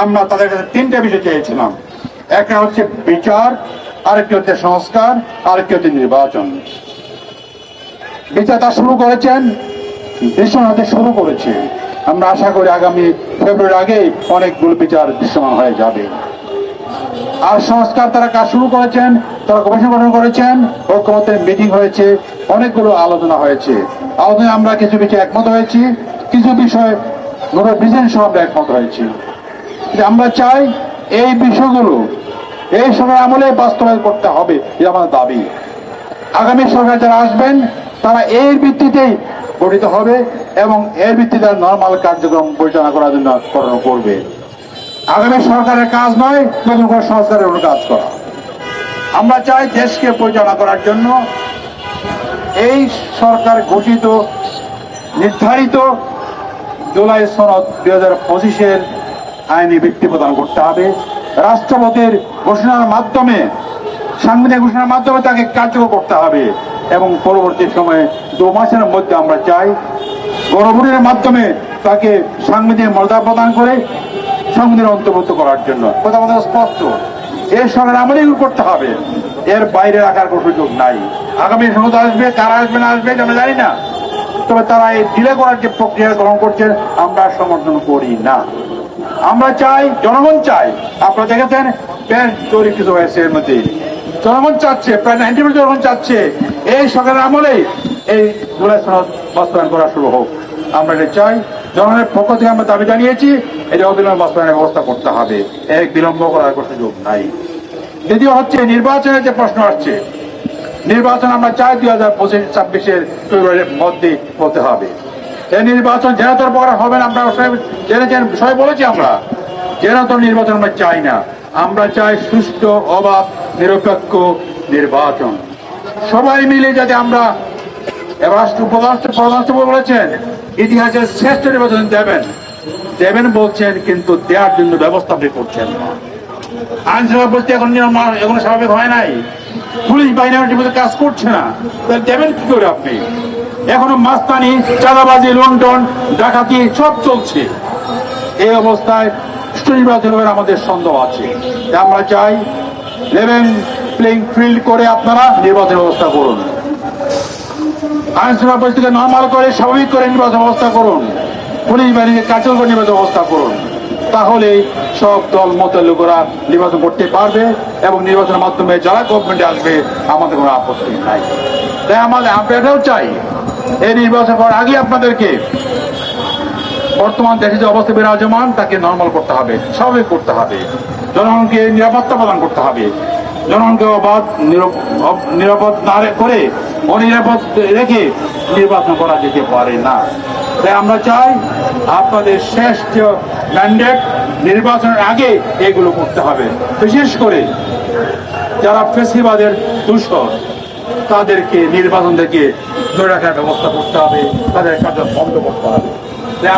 আমরা তাদের কাছে তিনটা বিষয় চেয়েছিলাম। একটা হচ্ছে বিচার, আরেকটি হচ্ছে সংস্কার, আরেকটি হচ্ছে নির্বাচন। বিচার তা শুরু করেছেন দৃশ্যমান হতে শুরু করেছে। আমরা আশা করি আগামী ফেব্রুয়ারির আগেই অনেকগুলো বিচার দৃশ্যমান হয়ে যাবে। আর সংস্কার তারা কাজ শুরু করেছেন, তারা কমিশন গঠন করেছেন ঐক্যমতের মিটিং হয়েছে, অনেকগুলো আলোচনা হয়েছে। আলোচনায় আমরা কিছু বিষয়ে একমত হয়েছি, কিছু বিষয় গোটা বিজনেস সহ আমরা একমত হয়েছি। যে আমরা চাই এই বিষয়গুলো, এই সময় আমলে বাস্তবায়ন করতে হবে এটা আমাদের দাবি। আগামী সরকার যারা আসবেন, তারা এর ভিত্তিতেই গঠিত হবে এবং এর ভিত্তিতে নর্মাল কার্যক্রম পরিচালনা করার জন্য করবে আগামী সরকারের কাজ নয়, নতুন করে সংস্কারের উপর কাজ করা। আমরা চাই দেশকে পরিচালনা করার জন্য এই সরকার গঠিত, নির্ধারিত জুলাই সনদ দুই হাজার পঁচিশের আইনি ভিত্তি প্রদান করতে হবে। রাষ্ট্রপতির ঘোষণার মাধ্যমে, সাংবিধানিক ঘোষণার মাধ্যমে তাকে কার্যকর করতে হবে এবং পরবর্তী সময়ে দু মাসের মধ্যে আমরা চাই গণভোটের মাধ্যমে তাকে সাংবিধানিক মর্যাদা প্রদান করে সংবিধান অন্তর্ভুক্ত করার জন্য। কথা আমাদের স্পষ্ট। এর সঙ্গে আমলেই করতে হবে। এর বাইরে রাখার কোনো সুযোগ নাই। আগামী সময় আসবে, কারা আসবে, না আসবে আমরা জানি না। তবে তারা এই ডিলে করার যে প্রক্রিয়া গ্রহণ করছেন আমরা সমর্থন করি না। আমরা চাই, জনগণ চাই। আপনারা দেখেছেন বেশ তৈরি কিছু হয়েছে এর মধ্যে। জনগণ চাচ্ছে প্রায় নাইনটি পার্সেন্ট জনগণ চাচ্ছে। এই সরকারের আমলেই এই জুলাই সনদ বাস্তবায়ন করা শুরু হোক। আমরা এটা চাই, জনগণের পক্ষ থেকে আমরা দাবি জানিয়েছি, এটা অবিলম্বে বাস্তবায়নের ব্যবস্থা করতে হবে। এক বিলম্ব করার কোনো সুযোগ নাই। দ্বিতীয় হচ্ছে, নির্বাচনের যে প্রশ্ন আসছে, নির্বাচন আমরা চাই দুই হাজার পঁচিশ ছাব্বিশের ফেব্রুয়ারির মধ্যে হতে হবে। এই নির্বাচন যেন তোর প্রকার হবে না, আমরা জেনেছেন সবাই বলেছি আমরা, যেন তোর নির্বাচন আমরা চাই না। আমরা চাই সুষ্ঠু, অবাধ, নিরপেক্ষ নির্বাচন। সবাই মিলে যাতে আমরা রাষ্ট্র, উপরাষ্ট্র প্রধানমন্ত্রী বলেছেন, ইতিহাসের শ্রেষ্ঠ নির্বাচন দেবেন। দেবেন বলছেন, কিন্তু দেওয়ার জন্য ব্যবস্থা আপনি করছেন না। আইন পরিস্থিতি এখন নিয়ম এখনও স্বাভাবিক হয় নাই। পুলিশ বাহিনী কাজ করছে না। তাহলে দেবেন কি করে আপনি? এখনও মাস্তানি, চাঁদাবাজি লন্ডন ডাকাতি সব চলছে। এই অবস্থায় সুষ্ঠু নির্বাচন হবে আমাদের সন্দেহ আছে। আমরা চাই লেভেন প্লেইং ফিল্ড করে আপনারা নির্বাচন ব্যবস্থা করুন। আইন শৃঙ্খলা পরিস্থিতি নর্মাল করে স্বাভাবিক করে নির্বাচন ব্যবস্থা করুন। পুলিশ বাহিনীকে কার্যকর নির্বাচন ব্যবস্থা করুন। তাহলে সব দল মত লোকেরা নির্বাচন করতে পারবে এবং নির্বাচনের মাধ্যমে যারা গভর্নমেন্টে আসবে, আমাদের কোনো আপত্তি নাই। তাই আমাদের এটাও চাই। এই নির্বাচন করার আগে আপনাদেরকে বর্তমান দেশে যে অবস্থা বিরাজমান, তাকে নর্মাল করতে হবে, স্বাভাবিক করতে হবে। জনগণকে নিরাপত্তা প্রদান করতে হবে। জনগণকে অবাধ নিরাপদ না করে অনিরাপদ রেখে নির্বাচন করা যেতে পারে না। তাই আমরা চাই আপনাদের শেষ যে ম্যান্ডেট নির্বাচনের আগে এগুলো করতে হবে। বিশেষ করে যারা ফেসিবাদের দূষণ তাদেরকে, নির্বাচন থেকে ধরে রাখার ব্যবস্থা করতে হবে, তাদের কাজ বন্ধ করতে হবে।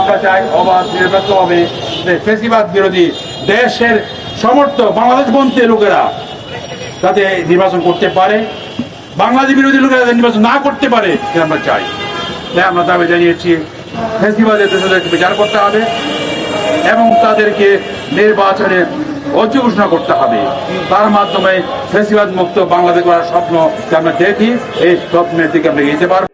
আমরা চাই অবাধ, নিরপেক্ষ হবে ফেসিবাদ বিরোধী দেশের সমর্থ বাংলাদেশ বন্ধী লোকেরা যাতে নির্বাচন করতে পারে, বাংলাদেশ বিরোধী লোকেরা যাতে নির্বাচন না করতে পারে আমরা চাই। তাই আমরা দাবি জানিয়েছি, ফেসিবাদের দোষদেরকে বিচার করতে হবে এবং তাদেরকে নির্বাচনে অযোগ্য ঘোষণা করতে হবে। তার মাধ্যমে ফেসিবাদ মুক্ত বাংলাদেশ করার স্বপ্ন আমরা দেখি, এই স্বপ্নের দিকে আমরা যেতে পারব।